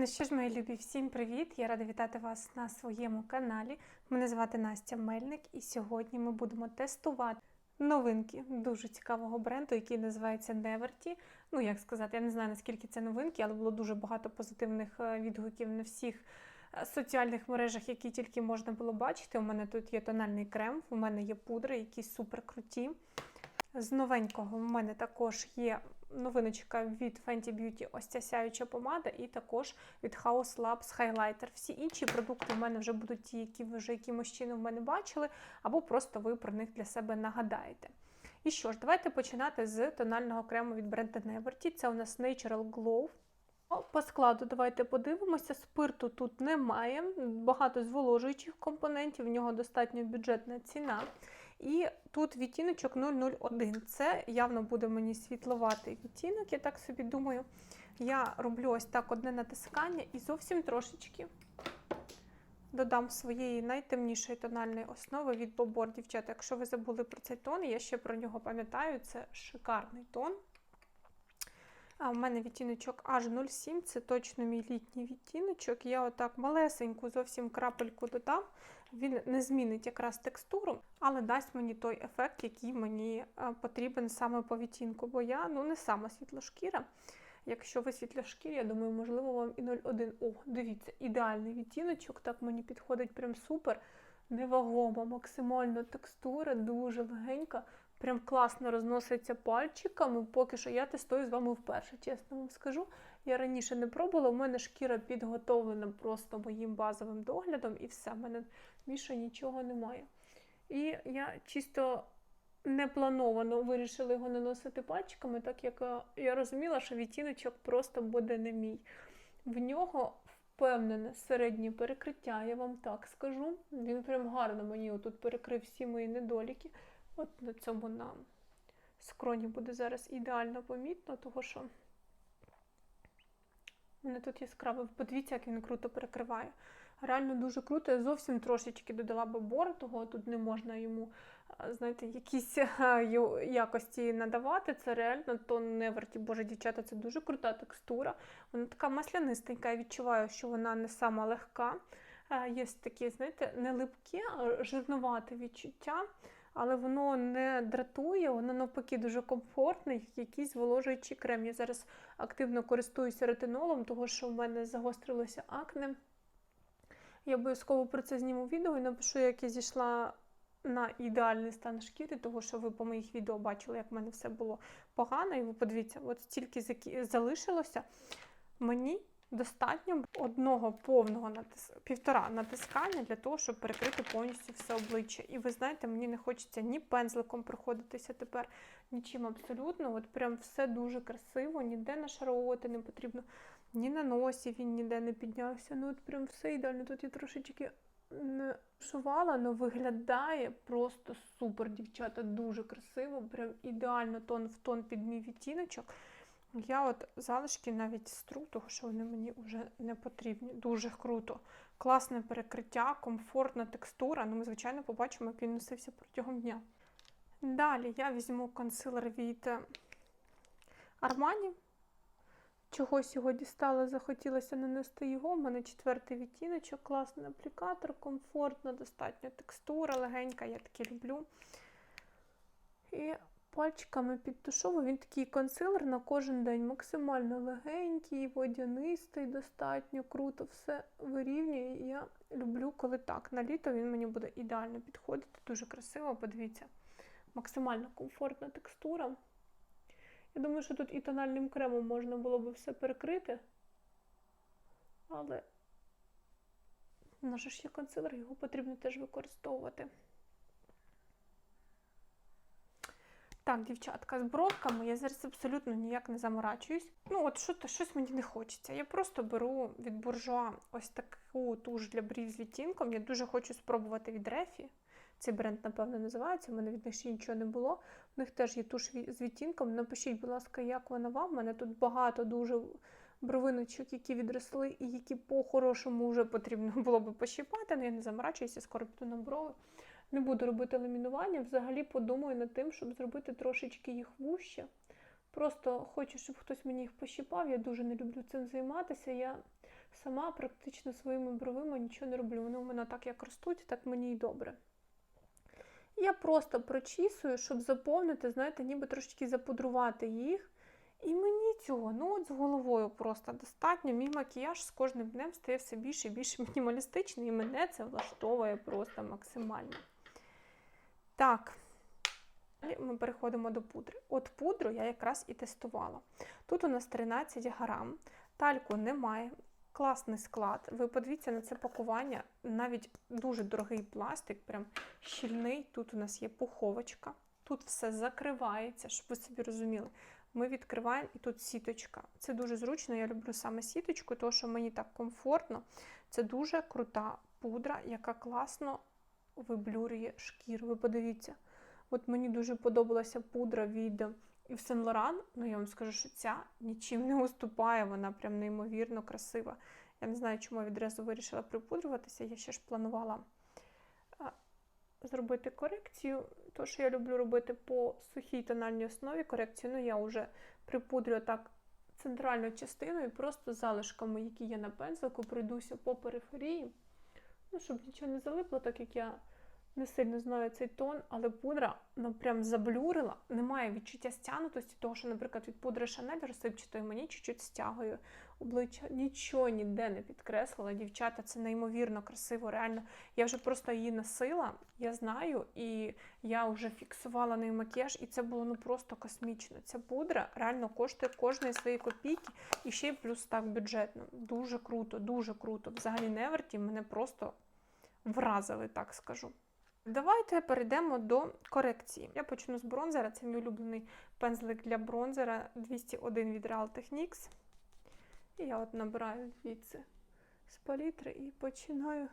Ну що ж, мої любі, всім привіт! Я рада вітати вас на своєму каналі. Мене звати Настя Мельник, і сьогодні ми будемо тестувати новинки дуже цікавого бренду, який називається Neverty. Ну, як сказати, я не знаю наскільки це новинки, але було дуже багато позитивних е, відгуків на всіх е, соціальних мережах, які тільки можна було бачити. У мене тут є тональний крем, у мене є пудри, які супер круті. З новенького в мене також є новиночка від Fenty Beauty, ось ця сяюча помада, і також від House Labs Highlighter. Всі інші продукти в мене вже будуть ті, які ви вже якимось чином в мене бачили, або просто ви про них для себе нагадаєте. І що ж, давайте починати з тонального крему від бренду Neverty. Це у нас Natural Glow. По складу давайте подивимося. Спирту тут немає, багато зволожуючих компонентів, в нього достатньо бюджетна ціна. І тут відтіночок 001. Це явно буде мені світловатий відтінок, я так собі думаю. Я роблю ось так одне натискання і зовсім трошечки додам своєї найтемнішої тональної основи від Bobor, дівчата. Якщо ви забули про цей тон, я ще про нього пам'ятаю, це шикарний тон. А в мене відтіночок аж 07, це точно мій літній відтіночок. Я отак малесеньку зовсім крапельку додам. Він не змінить якраз текстуру, але дасть мені той ефект, який мені потрібен саме по відтінку. Бо я ну, не сама світлошкіра. Якщо ви світлошкірі, я думаю, можливо, вам і 01. О, дивіться, ідеальний відтіночок, так мені підходить прям супер. Невагома, максимально текстура, дуже легенька. Прям класно розноситься пальчиками. Поки що я тестую з вами вперше, чесно вам скажу. Я раніше не пробувала, у мене шкіра підготовлена просто моїм базовим доглядом, і все, в мене більше нічого немає. І я чисто неплановано вирішила його наносити пальчиками, так як е, я розуміла, що відтіночок просто буде не мій. В нього впевнене середнє перекриття, я вам так скажу. Він прям гарно мені отут перекрив всі мої недоліки. От на цьому на скроні буде зараз ідеально помітно, тому що у мене тут яскравий. Подивіться, як він круто перекриває. Реально дуже круто. Я зовсім трошечки додала бобор, того тут не можна йому, знаєте, якісь якості надавати. Це реально то не варті. Боже, дівчата, це дуже крута текстура. Вона така маслянистенька. Я відчуваю, що вона не сама легка. Є такі, знаєте, не липкі, а жирнувате відчуття але воно не дратує, воно навпаки дуже комфортне, як якийсь зволожуючий крем. Я зараз активно користуюся ретинолом, тому що в мене загострилося акне. Я обов'язково про це зніму відео і напишу, як я зійшла на ідеальний стан шкіри, тому що ви по моїх відео бачили, як в мене все було погано. І ви подивіться, от стільки залишилося. Мені достатньо одного повного натис... півтора натискання для того, щоб перекрити повністю все обличчя. І ви знаєте, мені не хочеться ні пензликом проходитися тепер, нічим абсолютно. От прям все дуже красиво, ніде нашаровувати не потрібно, ні на носі він ніде не піднявся. Ну от прям все ідеально. Тут я трошечки не шувала, але виглядає просто супер, дівчата, дуже красиво, прям ідеально тон в тон під мій відтіночок. Я от залишки навіть стру, тому що вони мені вже не потрібні. Дуже круто. Класне перекриття, комфортна текстура. Ну, ми, звичайно, побачимо, як він носився протягом дня. Далі я візьму консилер від Armani. Чогось його дістала, захотілося нанести його. У мене четвертий відтіночок, класний аплікатор, комфортна, достатньо текстура, легенька, я таке люблю. І пальчиками підтушовую. Він такий консилер на кожен день, максимально легенький, водянистий, достатньо круто, все вирівнює. Я люблю, коли так. На літо він мені буде ідеально підходити, дуже красиво, подивіться, максимально комфортна текстура. Я думаю, що тут і тональним кремом можна було би все перекрити. Але наш ж є консилер, його потрібно теж використовувати. Так, дівчатка, з бровками я зараз абсолютно ніяк не заморачуюсь. Ну, от що щось мені не хочеться. Я просто беру від буржуа ось таку туш для брів з відтінком. Я дуже хочу спробувати від Рефі. Цей бренд, напевно, називається. У мене від них ще нічого не було. У них теж є туш з відтінком. Напишіть, будь ласка, як вона вам. У мене тут багато дуже бровиночок, які відросли, і які по-хорошому вже потрібно було би пощипати. але я не заморачуюся, скоро піду на брови. Не буду робити ламінування. Взагалі подумаю над тим, щоб зробити трошечки їх вуще. Просто хочу, щоб хтось мені їх пощипав. Я дуже не люблю цим займатися. Я сама практично своїми бровима нічого не роблю. Вони у мене так як ростуть, так мені й добре. Я просто прочісую, щоб заповнити, знаєте, ніби трошки запудрувати їх. І мені цього, ну от з головою просто достатньо. Мій макіяж з кожним днем стає все більше і більше мінімалістичний, і мене це влаштовує просто максимально. Так, далі ми переходимо до пудри. От пудру я якраз і тестувала. Тут у нас 13 грам, тальку немає, класний склад. Ви подивіться на це пакування, навіть дуже дорогий пластик, прям щільний. Тут у нас є пуховочка, тут все закривається, щоб ви собі розуміли. Ми відкриваємо і тут сіточка. Це дуже зручно. Я люблю саме сіточку, тому що мені так комфортно. Це дуже крута пудра, яка класно виблюрює шкіру. Ви подивіться. От мені дуже подобалася пудра від Yves Saint Laurent. Ну, я вам скажу, що ця нічим не уступає, вона прям неймовірно красива. Я не знаю, чому я відразу вирішила припудрюватися. Я ще ж планувала зробити корекцію. То, що я люблю робити по сухій тональній основі корекцію, ну я вже припудрюю так центральну частину і просто залишками, які є на пензлику, пройдуся по периферії. Ну, щоб нічого не залипло, так як я не сильно знаю цей тон, але пудра ну, прям заблюрила. Немає відчуття стягнутості, того, що, наприклад, від пудри Шанель розсипчатої мені чуть-чуть стягує обличчя. Нічого ніде не підкреслила. Дівчата, це неймовірно красиво. Реально, я вже просто її носила, я знаю, і я вже фіксувала нею макіяж, і це було ну просто космічно. Ця пудра реально коштує кожної свої копійки, і ще й плюс так бюджетно. Дуже круто, дуже круто. Взагалі Неверті мене просто вразили, так скажу. Давайте перейдемо до корекції. Я почну з бронзера. Це мій улюблений пензлик для бронзера 201 від Real Techniques. І я от набираю звідси з палітри і починаю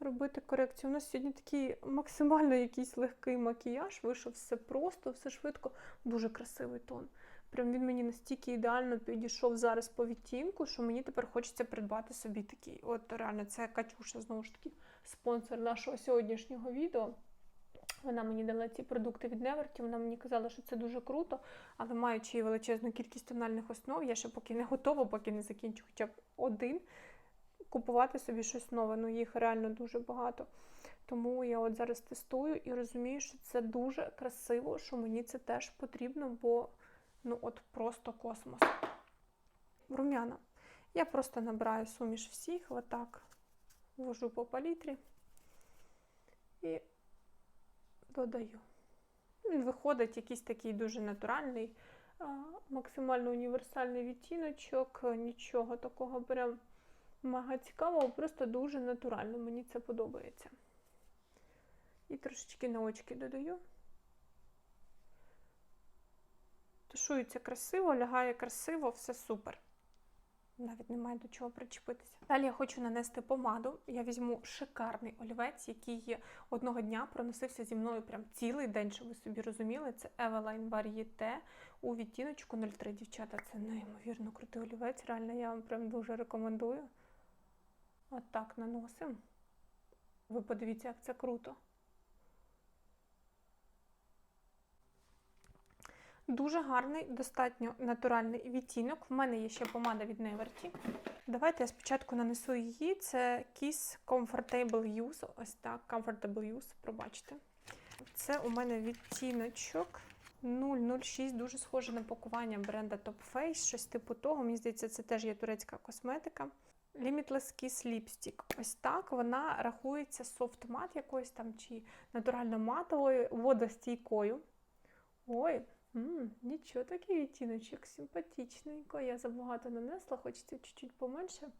робити корекцію. У нас сьогодні такий максимально якийсь легкий макіяж. Вийшов все просто, все швидко, дуже красивий тон. Прям він мені настільки ідеально підійшов зараз по відтінку, що мені тепер хочеться придбати собі такий. От реально, це Катюша, знову ж таки, спонсор нашого сьогоднішнього відео. Вона мені дала ці продукти від Неверті, вона мені казала, що це дуже круто, але маючи величезну кількість тональних основ, я ще поки не готова, поки не закінчу хоча б один, купувати собі щось нове. Ну їх реально дуже багато. Тому я от зараз тестую і розумію, що це дуже красиво, що мені це теж потрібно, бо ну от просто космос. Рум'яна. Я просто набираю суміш всіх, отак ввожу по палітрі і додаю. Він виходить якийсь такий дуже натуральний, максимально універсальний відтіночок, нічого такого прям мега цікавого, просто дуже натурально. Мені це подобається. І трошечки на очки додаю. Тушується красиво, лягає красиво, все супер. Навіть немає до чого причепитися. Далі я хочу нанести помаду. Я візьму шикарний олівець, який одного дня проносився зі мною прям цілий день, щоб ви собі розуміли. Це Eveline Varieté у відтіночку 03. Дівчата, це неймовірно крутий олівець. Реально, я вам прям дуже рекомендую. От так наносимо. Ви подивіться, як це круто. Дуже гарний, достатньо натуральний відтінок. В мене є ще помада від Neverty. Давайте я спочатку нанесу її. Це Kiss Comfortable Use. Ось так, Comfortable Use, пробачте. Це у мене відтіночок 006, дуже схоже на пакування бренда Top Face, щось типу того. Мені здається, це теж є турецька косметика. Limitless Kiss Lipstick. Ось так вона рахується софт мат якоюсь там чи натурально матовою, водостійкою. Ой, М, нічого такий відтіночок, симпатичненько. Я забагато нанесла, хочеться чуть-чуть поменше.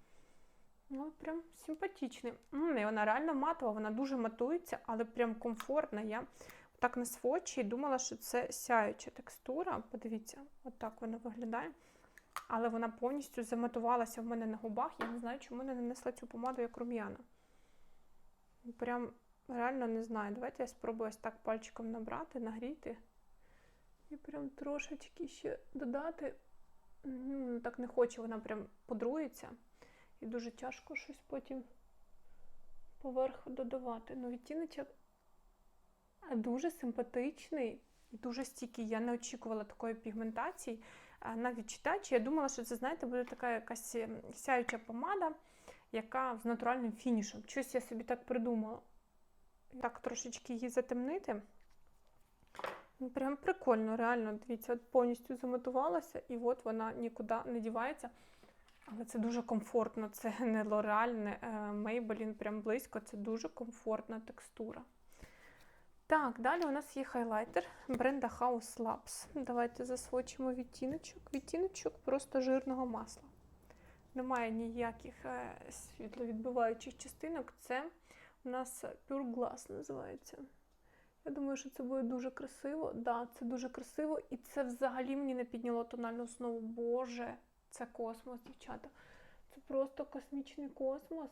Ну, прям симпатичний. М, і вона реально матова, вона дуже матується, але прям комфортна. Я так на свочі думала, що це сяюча текстура. Подивіться, отак вона виглядає. Але вона повністю заматувалася в мене на губах. Я не знаю, чому не нанесла цю помаду як рум'яна. Прям реально не знаю. Давайте я спробую ось так пальчиком набрати, нагріти. І прям трошечки ще додати. Ну, Так не хочу, вона прям подрується. І дуже тяжко щось потім поверх додавати. Ну, відтіночок дуже симпатичний і дуже стійкий. Я не очікувала такої пігментації. а, на відчитачі. Я думала, що це, знаєте, буде така якась ем, сяюча помада, яка з натуральним фінішем. Щось я собі так придумала. Так трошечки її затемнити. Ну, Прям прикольно, реально. Дивіться, повністю замотувалася, і от вона нікуди не дівається. Але це дуже комфортно. Це не L'Oreal, не е, прям близько. Це дуже комфортна текстура. Так, далі у нас є хайлайтер бренда House Labs. Давайте засвочимо відтіночок. Відтіночок просто жирного масла. Немає ніяких е, світловідбиваючих частинок. Це у нас Pure Glass називається. Я думаю, що це буде дуже красиво. Да, це дуже красиво. І це взагалі мені не підняло тональну основу. Боже, це космос, дівчата. Це просто космічний космос.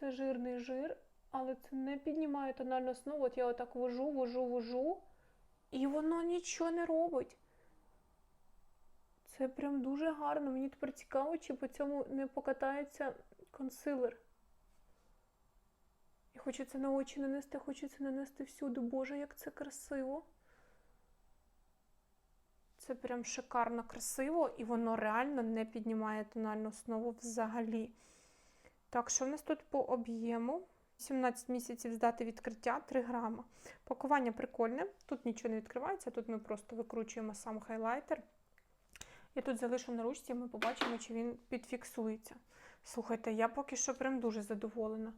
Це жирний жир, але це не піднімає тональну основу. От я отак вожу, вожу, вожу, і воно нічого не робить. Це прям дуже гарно. Мені тепер цікаво, чи по цьому не покатається консилер. Я хочу це на очі нанести, хочу це нанести всюди. Боже, як це красиво. Це прям шикарно красиво, і воно реально не піднімає тональну основу взагалі. Так, що в нас тут по об'єму? 17 місяців з дати відкриття 3 грама. Пакування прикольне, тут нічого не відкривається, тут ми просто викручуємо сам хайлайтер. Я тут залишу на ручці, ми побачимо, чи він підфіксується. Слухайте, я поки що прям дуже задоволена.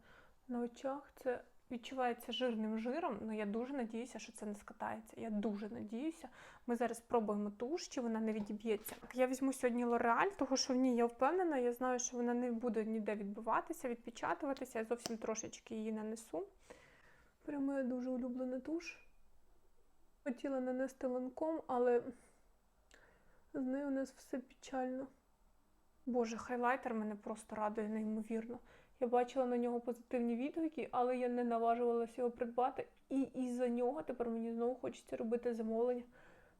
На очах це відчувається жирним жиром, але я дуже надіюся, що це не скатається. Я дуже надіюся. Ми зараз спробуємо туш, чи вона не відіб'ється. Я візьму сьогодні L'Oreal, тому що в ній я впевнена, я знаю, що вона не буде ніде відбиватися, відпечатуватися. Я зовсім трошечки її нанесу. Прямо моя дуже улюблена туш. Хотіла нанести ланком, але з нею у нас все печально. Боже, хайлайтер мене просто радує неймовірно. Я бачила на нього позитивні відгуки, але я не наважувалася його придбати. І із-за нього тепер мені знову хочеться робити замовлення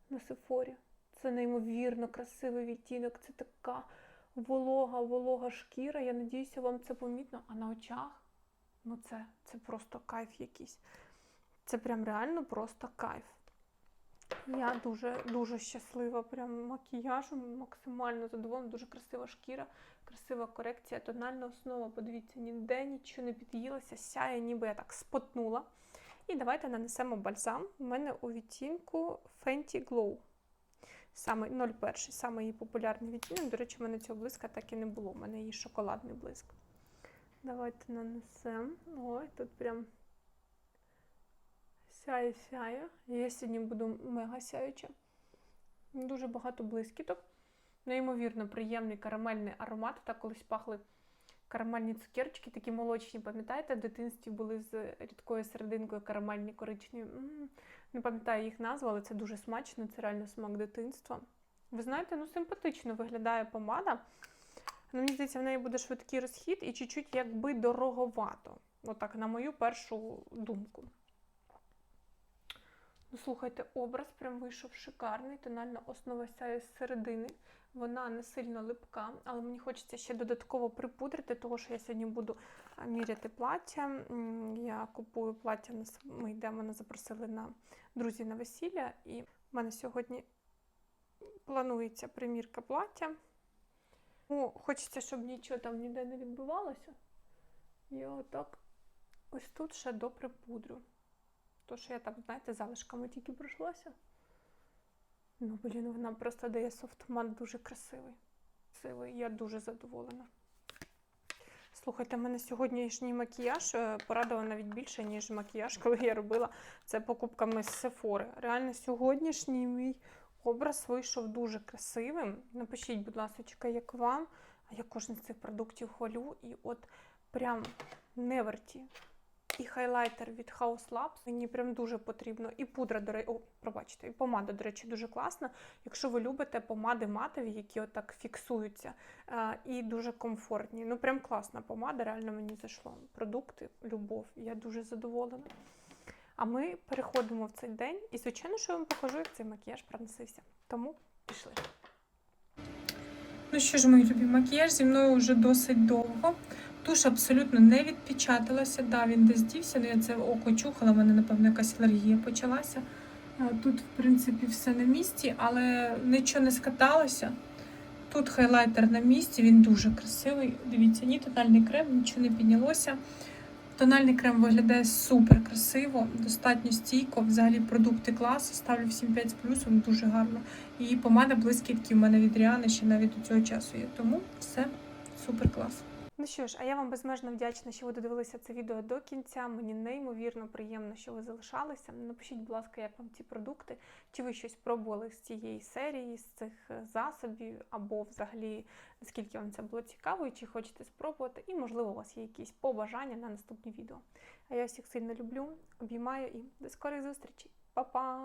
на Сефорі. Це неймовірно красивий відтінок. Це така волога, волога шкіра. Я надіюся, вам це помітно. А на очах ну це, це просто кайф якийсь. Це прям реально просто кайф. Я дуже дуже щаслива. Прям макіяжем, максимально задоволена, дуже красива шкіра, красива корекція, тональна основа. Подивіться, ніде нічого не під'їлося, сяє, ніби я так спотнула. І давайте нанесемо бальзам. У мене у відтінку Fenty Glow. Саме 01, саме її популярний відтінок. До речі, в мене цього блиска так і не було. У мене її шоколадний блиск. Давайте нанесемо. Ой, тут прям сяє, сяє. Я сьогодні буду мега сяюча. Дуже багато блискіток. Неймовірно приємний карамельний аромат. Так колись пахли карамельні цукерочки, такі молочні, пам'ятаєте, в дитинстві були з рідкою серединкою карамельні коричневі. М-м-м. Не пам'ятаю їх назву, але це дуже смачно, це реально смак дитинства. Ви знаєте, ну симпатично виглядає помада. Ну, мені здається, в неї буде швидкий розхід і чуть-чуть якби дороговато. Отак, на мою першу думку. Ну, слухайте, образ прям вийшов шикарний. Тональна основа сяє з середини. Вона не сильно липка, але мені хочеться ще додатково припудрити, тому що я сьогодні буду міряти плаття. Я купую плаття, на ми йдемо, мене запросили на друзі на весілля, і в мене сьогодні планується примірка плаття. Ну, хочеться, щоб нічого там ніде не відбувалося. Я отак ось тут ще доприпудрю. То, що я так, знаєте, залишками тільки пройшлася. Ну, блін, вона просто дає софтмат дуже красивий. Красивий, я дуже задоволена. Слухайте, мене сьогоднішній макіяж е, порадував навіть більше, ніж макіяж, коли я робила це покупками з Сефори. Реально, сьогоднішній мій образ вийшов дуже красивим. Напишіть, будь ласка, як вам. А я кожен з цих продуктів хвалю. І от прям неверті. І хайлайтер від House Labs мені прям дуже потрібно. І пудра, до речі, пробачте, і помада, до речі, дуже класна. Якщо ви любите помади матові, які отак фіксуються, а, і дуже комфортні. Ну, прям класна помада, реально мені зайшло. Продукти, любов. Я дуже задоволена. А ми переходимо в цей день, і, звичайно, що я вам покажу, як цей макіяж проносився. Тому пішли. Ну що ж, мої любі, макіяж зі мною вже досить довго. Туш абсолютно не відпечаталася. Да, він десь дівся, але я це око чухала, в мене, напевно, якась алергія почалася. Тут, в принципі, все на місці, але нічого не скаталося. Тут хайлайтер на місці, він дуже красивий. Дивіться, ні тональний крем, нічого не піднялося. Тональний крем виглядає супер красиво, достатньо стійко. Взагалі продукти класу. Ставлю всім 5 з плюсом, дуже гарно. І помада блискітки в мене від Ріани ще навіть до цього часу є. Тому все супер клас. Ну що ж, а я вам безмежно вдячна, що ви додивилися це відео до кінця. Мені неймовірно приємно, що ви залишалися. Напишіть, будь ласка, як вам ці продукти, чи ви щось пробували з цієї серії, з цих засобів, або взагалі наскільки вам це було цікаво, і чи хочете спробувати, і можливо у вас є якісь побажання на наступні відео. А я всіх сильно люблю, обіймаю і до скорих зустрічей. Па-па!